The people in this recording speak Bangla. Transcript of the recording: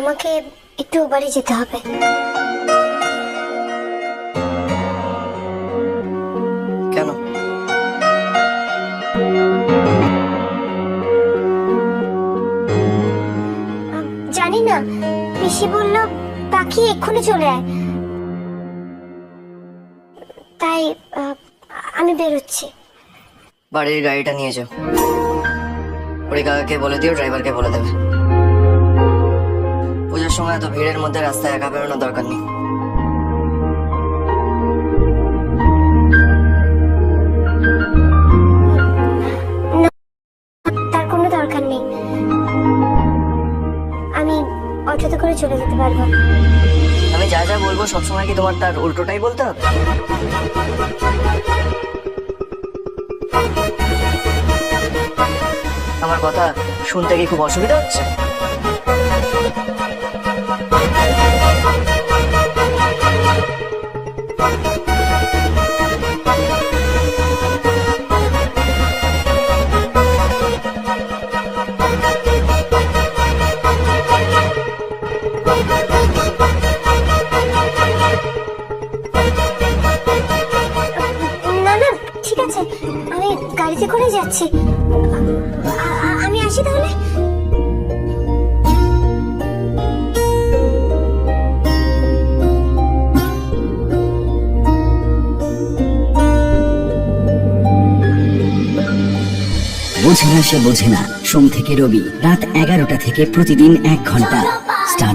আমাকে একটু বাড়ি যেতে হবে। কেন? জানি না পিসি বলল পাখি এক্ষুনি চলে আয়। তাই আমি বেরোচ্ছি। বাড়ির গাড়িটা নিয়ে যাও। ওই কাকাকে বলে দিও ড্রাইভারকে বলে দেবে। সময় এত ভিড়ের মধ্যে রাস্তায় একা বেরোনোর দরকার নেই। তার কোনো দরকার নেই। আমি অটোতে করে চলে যেতে পারব। আমি যা যা বলব সবসময় কি তোমার তার উল্টোটাই বলতে হবে? আমার কথা শুনতে কি খুব অসুবিধা হচ্ছে? আছে আমি গাড়িতে করে যাচ্ছি। আমি আসি তাহলে? বোঝে না সে বোঝে না। সোম থেকে রবি রাত এগারোটা থেকে প্রতিদিন এক ঘণ্টা। স্টার